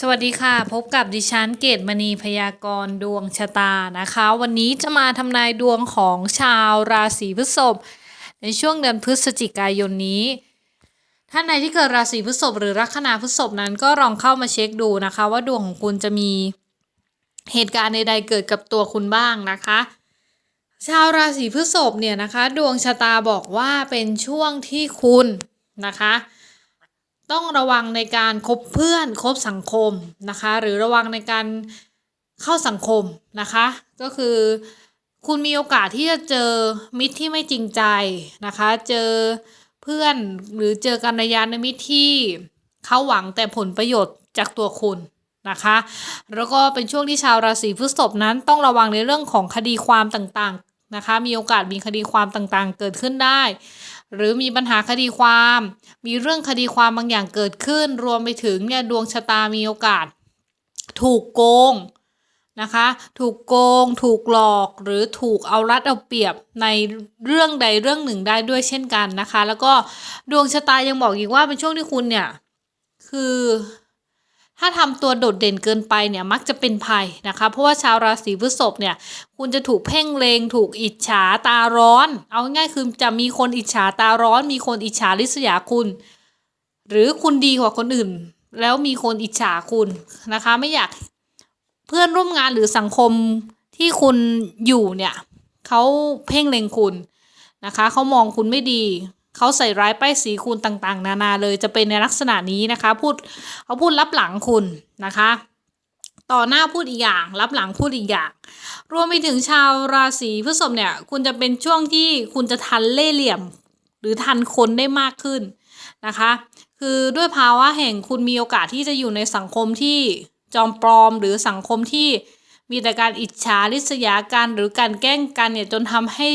สวัสดีค่ะ พบกับดิฉันเกตมณีพยากรณ์ดวงชะตานะคะ วันนี้จะมาทำนายดวงของชาวราศีพฤษภในช่วงเดือนพฤศจิกายนนี้ ท่านใดที่เกิดราศีพฤษภหรือลัคนาพฤษภนั้นก็ลองเข้ามาเช็คดูนะคะ ว่าดวงของคุณจะมีเหตุการณ์ใดๆเกิดกับตัวคุณบ้างนะคะ ชาวราศีพฤษภเนี่ยนะคะ ดวงชะตาบอกว่าเป็นช่วงที่คุณนะคะ ต้องระวังในการคบเพื่อนคบสังคมนะคะ หรือระวังในการเข้าสังคมนะคะ ก็คือคุณมีโอกาสที่จะเจอมิตรที่ไม่จริงใจนะคะ เจอเพื่อนหรือเจอกัลยาณมิตรที่เขาหวังแต่ผลประโยชน์จากตัวคุณนะคะ แล้วก็เป็นช่วงที่ชาวราศีพฤษภนั้นต้องระวังในเรื่องของคดีความต่างๆนะคะ มีโอกาสมีคดีความต่างๆ เกิดขึ้นได้ หรือมีปัญหาคดีความ มีเรื่องคดีความบางอย่างเกิดขึ้น รวมไปถึงเนี่ยดวงชะตามีโอกาส ถูกโกงนะคะ ถูกโกง ถูกหลอก หรือถูกเอารัดเอาเปรียบในเรื่องใดเรื่องหนึ่งได้ด้วยเช่นกันนะคะ แล้วก็ดวงชะตายังบอกอีกว่าเป็นช่วงที่คุณเนี่ยคือ ถ้าทำตัวโดดเด่นเกินไปเนี่ยมักจะเป็นภัยนะคะ เพราะว่าชาวราศีพฤษภเนี่ย คุณจะถูกเพ่งเลงถูกอิจฉาตาร้อน เอาง่ายคือจะมีคนอิจฉาตาร้อน มีคนอิจฉาริษยาคุณ หรือคุณดีกว่าคนอื่น แล้วมีคนอิจฉาคุณนะคะ ไม่อยากเพื่อนร่วมงานหรือสังคมที่คุณอยู่เนี่ยเขาเพ่งเลงคุณนะคะเขามองคุณไม่ดี เขาใส่ร้ายป้ายสีคุณต่างๆ นานาเลยจะเป็นในลักษณะนี้นะคะ พูดเขาพูดรับหลังคุณนะคะ ต่อหน้าพูดอีกอย่าง รับหลังพูดอีกอย่าง รวมไปถึงชาวราศีพฤษภเนี่ย คุณจะเป็นช่วงที่คุณจะทันเล่เหลี่ยม หรือทันคนได้มากขึ้นนะคะ คือด้วยภาวะแห่งคุณมีโอกาสที่จะอยู่ในสังคมที่จอมปลอมหรือสังคมที่มีแต่การอิจฉาริษยากันหรือการแกล้งกันเนี่ยจนทำให้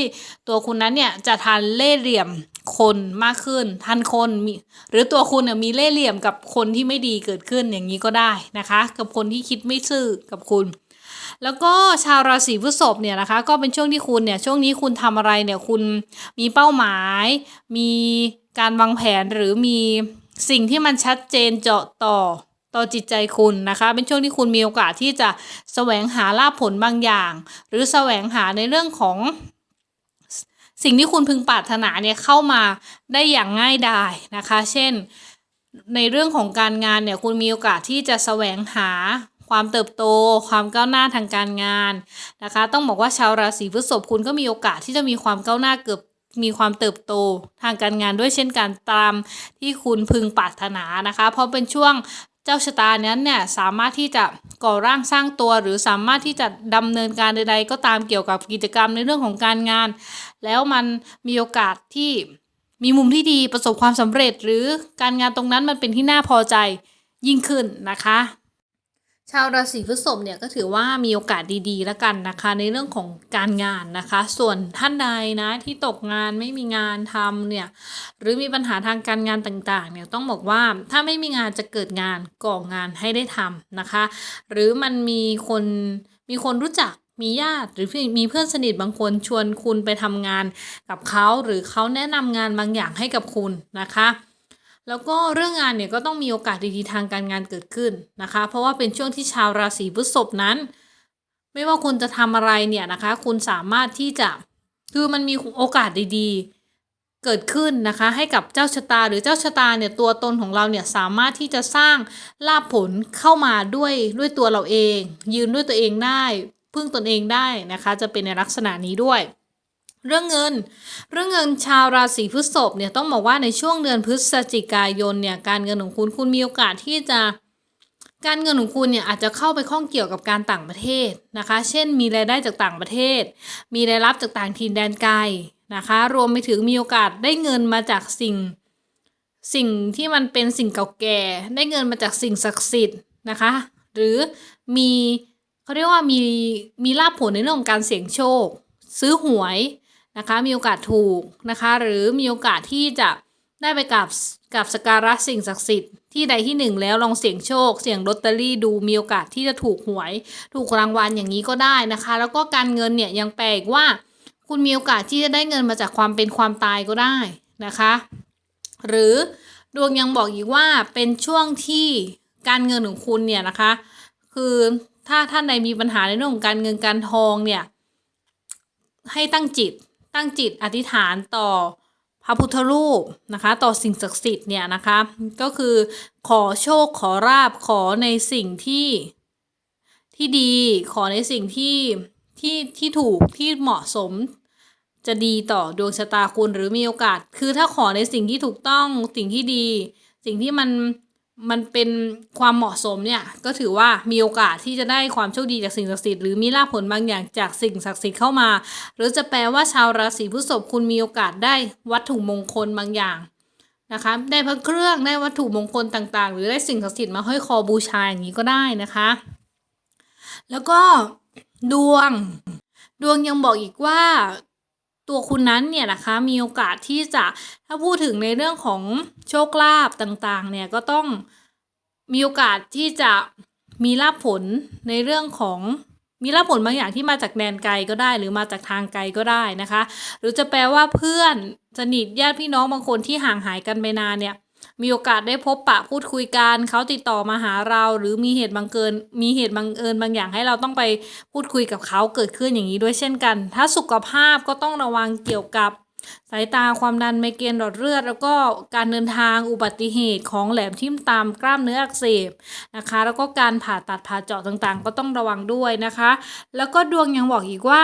ตัวคุณนั้นเนี่ยจะทันเล่เหลี่ยม คนมากขึ้นทันคนมีหรือตัวคุณเนี่ยมีเล่ห์เหลี่ยมกับคนที่ไม่ดีเกิดขึ้นอย่างนี้ก็ได้นะคะ กับคนที่คิดไม่ซื่อกับคุณ แล้วก็ชาวราศีพฤษภเนี่ยนะคะ ก็เป็นช่วงที่คุณเนี่ยช่วงนี้คุณทำอะไรเนี่ยคุณมีเป้าหมาย มีการวางแผนหรือมีสิ่งที่มันชัดเจนเจาะต่อต่อจิตใจคุณนะคะ เป็นช่วงที่คุณมีโอกาสที่จะแสวงหาลาภผลบางอย่าง หรือแสวงหาในเรื่องของ สิ่งที่คุณพึงปรารถนาเนี่ยเข้ามาได้อย่างง่ายดายนะคะ เช่น ในเรื่องของการงานเนี่ยคุณมีโอกาสที่จะแสวงหาความเติบโต ความก้าวหน้าทางการงานนะคะ ต้องบอกว่าชาวราศีพฤษภคุณก็มีโอกาสที่จะมีความก้าวหน้าเกือบมีความเติบโตทางการงานด้วยเช่นกันตามที่คุณพึงปรารถนานะคะ เพราะเป็นช่วงเจ้าชะตานั้นเนี่ยสามารถที่จะก่อร่างสร้างตัว หรือสามารถที่จะดำเนินการใด ๆ ก็ตามเกี่ยวกับกิจกรรมในเรื่องของการงาน แล้วมันมีโอกาสที่มีมุมที่ดีประสบความสำเร็จ หรือการงานตรงนั้นมันเป็นที่น่าพอใจยิ่งขึ้นนะคะ ชาวราศีพฤษภเนี่ยก็ถือว่ามีโอกาสดีๆแล้วกันนะคะ ในเรื่องของการงานนะคะ ส่วนท่านใดนะที่ตกงานไม่มีงานทำเนี่ยหรือมีปัญหาทางการงานต่างๆเนี่ยต้องบอกว่าถ้าไม่มีงานจะเกิดงานก่องานให้ได้ทำนะคะ หรือมันมีคนมีคนรู้จัก มีญาติหรือมีเพื่อนสนิทบางคนชวนคุณไปทำงานกับเขาหรือเขาแนะนำงานบางอย่างให้กับคุณนะคะ แล้วก็เรื่องงานเนี่ยก็ต้องมีโอกาสดีๆทางการงานเกิดขึ้นนะคะ เพราะว่าเป็นช่วงที่ชาวราศีพฤษภนั้น ไม่ว่าคุณจะทำอะไรเนี่ยนะคะ คุณสามารถที่จะคือมันมีโอกาสดีๆ เกิดขึ้นนะคะ ให้กับเจ้าชะตาหรือเจ้าชะตาเนี่ยตัวตนของเราเนี่ยสามารถที่จะสร้างลาภผลเข้ามาด้วยด้วยตัวเราเอง ยืนด้วยตัวเองได้ พึ่งตนเองได้นะคะ จะเป็นในลักษณะนี้ด้วย เรื่องเงิน เรื่องเงินชาวราศีพฤษภเนี่ยต้องบอกว่าในช่วงเดือนพฤศจิกายนเนี่ยการเงินของคุณคุณมีโอกาสที่จะการเงินของคุณเนี่ยอาจจะเข้าไปข้องเกี่ยวกับการต่างประเทศนะคะ เช่น มีรายได้จากต่างประเทศ มีรายรับจากต่างถิ่นแดนไกลนะคะ รวมไปถึงมีโอกาสได้เงินมาจากสิ่ง สิ่งที่มันเป็นสิ่งเก่าแก่ ได้เงินมาจากสิ่งศักดิ์สิทธิ์นะคะ หรือมี เขาเรียกว่ามีมีลาภผลในเรื่องของการเสี่ยงโชค ซื้อหวยนะคะมีโอกาสถูกนะคะหรือมีโอกาสที่จะได้ไปกับกับสการะสิ่งศักดิ์สิทธิ์ที่ใดที่หนึ่งแล้วลองเสี่ยงโชค เสี่ยงลอตเตอรี่ดูมีโอกาสที่จะถูกหวย ถูกรางวัลอย่างนี้ก็ได้นะคะ แล้วก็การเงินเนี่ยยังแปลกว่า คุณมีโอกาสที่จะได้เงินมาจากความเป็นความตายก็ได้นะคะ หรือดวงยังบอกอีกว่าเป็นช่วงที่การเงินของคุณเนี่ยนะคะ คือ ถ้าท่านใดมีปัญหาในเรื่องของการเงินการทองเนี่ยให้ตั้งจิตตั้งจิตอธิษฐานต่อพระพุทธรูปนะคะต่อสิ่งศักดิ์สิทธิ์เนี่ยนะคะก็คือขอโชคขอราบขอในสิ่งที่ที่ดีขอในสิ่งที่ที่ที่ถูกที่เหมาะสมจะดีต่อดวงชะตาคุณหรือมีโอกาส คือถ้าขอในสิ่งที่ถูกต้องสิ่งที่ดี สิ่งที่มัน มันเป็นความเหมาะสมเนี่ยก็ถือว่ามีโอกาสที่จะได้ความโชคดีจากสิ่งศักดิ์สิทธิ์หรือมีลาภผลบางอย่างจากสิ่งศักดิ์สิทธิ์เข้ามา หรือจะแปลว่าชาวราศีพฤษภคุณมีโอกาสได้วัตถุมงคลบางอย่างนะคะได้พระเครื่องได้วัตถุมงคลต่างๆ หรือได้สิ่งศักดิ์สิทธิ์มาห้อยคอบูชาอย่างนี้ก็ได้นะคะ แล้วก็ดวง ดวงยังบอกอีกว่า ตัวคุณนั้นเนี่ยนะคะมีโอกาสที่จะถ้าพูดถึงในเรื่องของโชคลาภต่างๆเนี่ยก็ต้องมีโอกาสที่จะมีลาภผลในเรื่องของมีลาภผลบางอย่างที่มาจากแดนไกลก็ได้ หรือมาจากทางไกลก็ได้นะคะ หรือจะแปลว่าเพื่อนสนิทญาติพี่น้องบางคนที่ห่างหายกันไปนานเนี่ย มีโอกาสได้พบปะพูดคุยกันเขาติดต่อมาหาเรา หรือมีเหตุบังเกิน มีเหตุบังเอิญบางอย่างให้เราต้องไปพูดคุยกับเขาเกิดขึ้นอย่างนี้ด้วยเช่นกัน ถ้าสุขภาพก็ต้องระวังเกี่ยวกับสายตาความดันไมเกรนหลอดเลือด แล้วก็การเดินทางอุบัติเหตุของแหลมทิ่มตามกล้ามเนื้ออักเสบนะคะ แล้วก็การผ่าตัดผ่าเจาะต่างๆ ก็ต้องระวังด้วยนะคะ แล้วก็ดวงยังบอกอีกว่า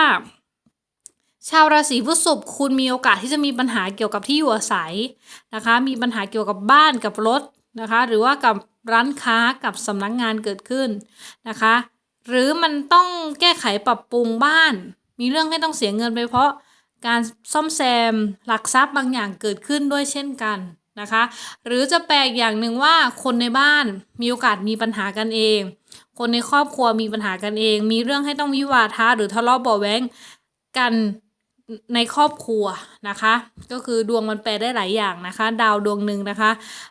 ชาวราศีพฤษภคุณมีโอกาสที่จะมีปัญหาเกี่ยวกับที่อยู่อาศัยนะคะ มีปัญหาเกี่ยวกับบ้านกับรถนะคะ หรือว่ากับร้านค้ากับสำนักงงานเกิดขึ้นนะคะ หรือมันต้องแก้ไขปรับปรุงบ้าน มีเรื่องให้ต้องเสียเงินไปเพราะการซ่อมแซมหลักทรัพย์บางอย่างเกิดขึ้นด้วยเช่นกันนะคะ หรือจะแปลกอย่างหนึ่งว่าคนในบ้านมีโอกาสมีปัญหากันเอง คนในครอบครัวมีปัญหากันเอง มีเรื่องให้ต้องวิวาทะหรือทะเลาะเบาะแว้งกัน ในครอบครัวนะคะ ก็คือดวงมันแปลได้หลายอย่างนะคะ ดาวดวงหนึ่งนะคะ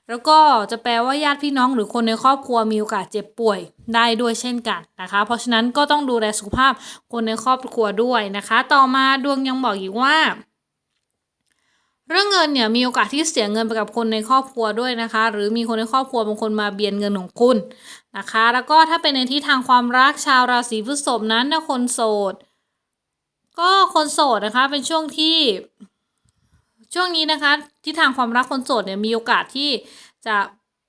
แล้วก็จะแปลว่าญาติพี่น้องหรือคนในครอบครัวมีโอกาสเจ็บป่วยได้ด้วยเช่นกันนะคะ เพราะฉะนั้นก็ต้องดูแลสุขภาพคนในครอบครัวด้วยนะคะ ต่อมาดวงยังบอกอีกว่าเรื่องเงินเนี่ยมีโอกาสที่เสียเงินไปกับคนในครอบครัวด้วยนะคะ หรือมีคนในครอบครัวบางคนมาเบียนเงินของคุณนะคะ แล้วก็ถ้าเป็นในที่ทางความรักชาวราศีพฤษภนั้นถ้าคนโสด ก็คนโสดนะคะเป็นช่วงที่ช่วงนี้นะคะที่ทางความรักคนโสดเนี่ยมีโอกาสที่จะ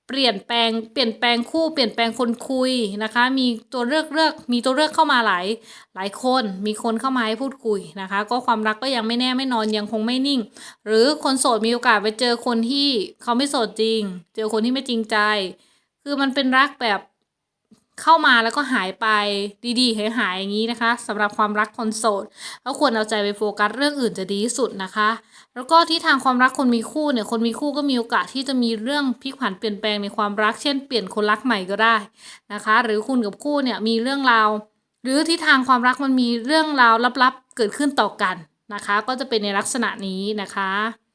เปลี่ยนแปลงเปลี่ยนแปลงคู่เปลี่ยนแปลงคนคุยนะคะ มีตัวเลือกเลือกมีตัวเลือกเข้ามาหลายหลายคน มีคนเข้ามาให้พูดคุยนะคะ ก็ความรักก็ยังไม่แน่ไม่นอนยังคงไม่นิ่ง หรือคนโสดมีโอกาสไปเจอคนที่เขาไม่โสดจริง เจอคนที่ไม่จริงใจ คือมันเป็นรักแบบ เข้ามาแล้วก็หายไปดีๆหายหายอย่างนี้นะคะสำหรับความรักคนโสดก็ควรเอาใจไปโฟกัสเรื่องอื่นจะดีที่สุดนะคะ แล้วก็ที่ทางความรักคนมีคู่เนี่ยคนมีคู่ก็มีโอกาสที่จะมีเรื่องพลิกผันเปลี่ยนแปลงในความรัก เช่นเปลี่ยนคนรักใหม่ก็ได้นะคะ หรือคุณกับคู่เนี่ยมีเรื่องราวหรือที่ทางความรักมันมีเรื่องราวลับๆเกิดขึ้นต่อกันนะคะ ก็จะเป็นในลักษณะนี้นะคะ